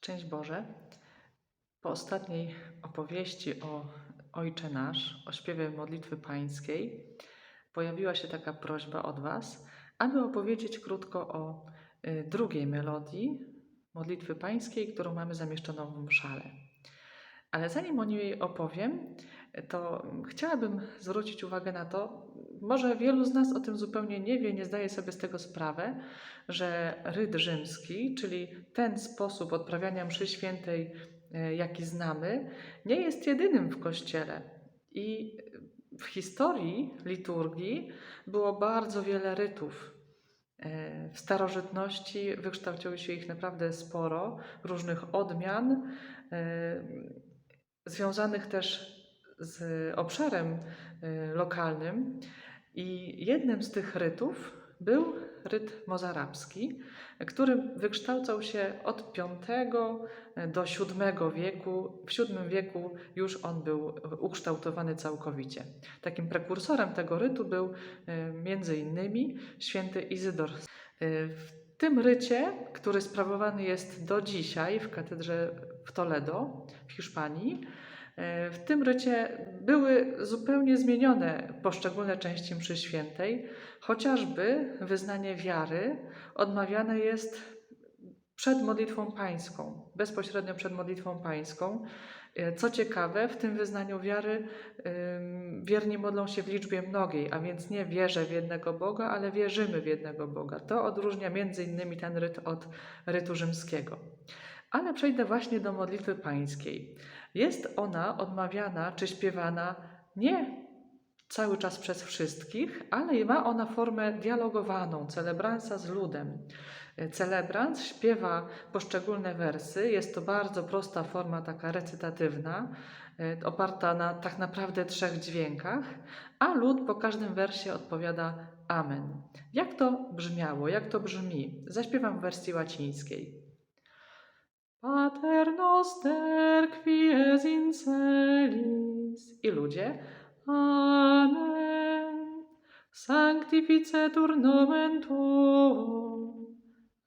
Szczęść Boże. Po ostatniej opowieści o Ojcze Nasz, o śpiewie modlitwy pańskiej, pojawiła się taka prośba od Was, aby opowiedzieć krótko o y, drugiej melodii modlitwy pańskiej, którą mamy zamieszczoną w mszale. Ale zanim o niej opowiem, to chciałabym zwrócić uwagę na to, może wielu z nas o tym zupełnie nie wie, nie zdaje sobie z tego sprawę, że ryt rzymski, czyli ten sposób odprawiania mszy świętej, e, jaki znamy, nie jest jedynym w Kościele. I w historii liturgii było bardzo wiele rytów. E, W starożytności wykształciło się ich naprawdę sporo, różnych odmian, e, związanych też z obszarem y, lokalnym. I jednym z tych rytów był ryt mozarabski, który wykształcał się od V do VII wieku. W VII wieku już on był ukształtowany całkowicie. Takim prekursorem tego rytu był y, między innymi święty Izydor. Y, W tym rycie, który sprawowany jest do dzisiaj w katedrze w Toledo w Hiszpanii, E, W tym rycie były zupełnie zmienione poszczególne części mszy świętej, chociażby wyznanie wiary odmawiane jest przed modlitwą pańską, bezpośrednio przed modlitwą pańską. E, Co ciekawe, w tym wyznaniu wiary wierni modlą się w liczbie mnogiej, a więc nie wierzę w jednego Boga, ale wierzymy w jednego Boga. To odróżnia między innymi ten ryt od rytu rzymskiego. Ale przejdę właśnie do modlitwy pańskiej. Jest ona odmawiana czy śpiewana nie cały czas przez wszystkich, ale ma ona formę dialogowaną, celebransa z ludem. Celebrant śpiewa poszczególne wersy, jest to bardzo prosta forma, taka recytatywna, e, oparta na tak naprawdę trzech dźwiękach, a lud po każdym wersie odpowiada Amen. Jak to brzmiało, jak to brzmi? Zaśpiewam w wersji łacińskiej. Pater noster, qui es in celis, iluge, Amen. Sanctificetur nomen Tuum,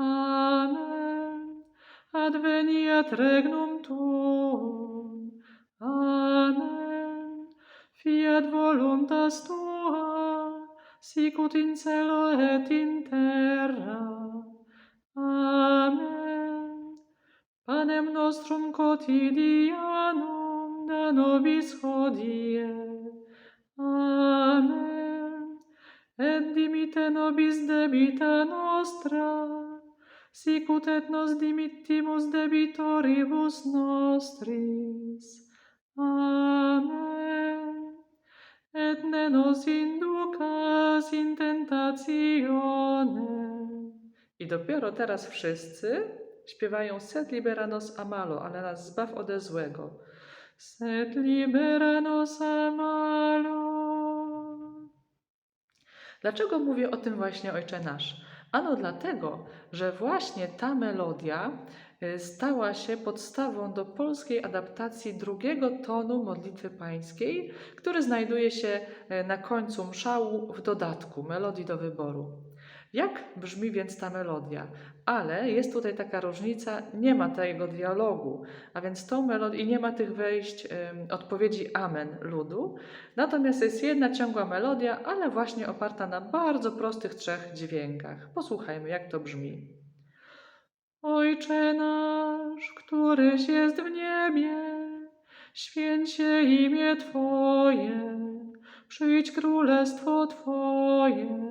Amen. Adveniat regnum Tuum, Amen. Fiat voluntas Tua, sicut in cielo et in terra, Panem nostrum quotidianum da nobis hodie. Amen. Et dimite nobis debita nostra, sicut et nos dimittimus debitoribus nostris. Amen. Et ne nos inducas in tentationem. I dopiero teraz wszyscy śpiewają Sed libera nos a malo, ale nas zbaw ode złego. Sed libera nos a malo. Dlaczego mówię o tym właśnie Ojcze Nasz? Ano dlatego, że właśnie ta melodia y, stała się podstawą do polskiej adaptacji drugiego tonu modlitwy pańskiej, który znajduje się y, na końcu mszału w dodatku melodii do wyboru. Jak brzmi więc ta melodia? Ale jest tutaj taka różnica, nie ma tego dialogu, a więc tą melodię i nie ma tych wejść odpowiedzi amen ludu. Natomiast jest jedna ciągła melodia, ale właśnie oparta na bardzo prostych trzech dźwiękach. Posłuchajmy, jak to brzmi. Ojcze nasz, któryś jest w niebie, święć się imię Twoje, przyjdź królestwo Twoje.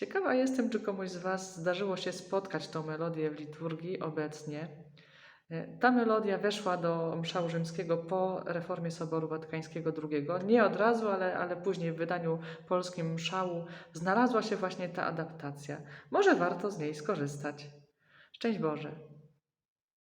Ciekawa jestem, czy komuś z Was zdarzyło się spotkać tą melodię w liturgii obecnie. E, Ta melodia weszła do mszału rzymskiego po reformie Soboru Watykańskiego II. Nie od razu, ale, ale później w wydaniu polskim mszału znalazła się właśnie ta adaptacja. Może warto z niej skorzystać. Szczęść Boże!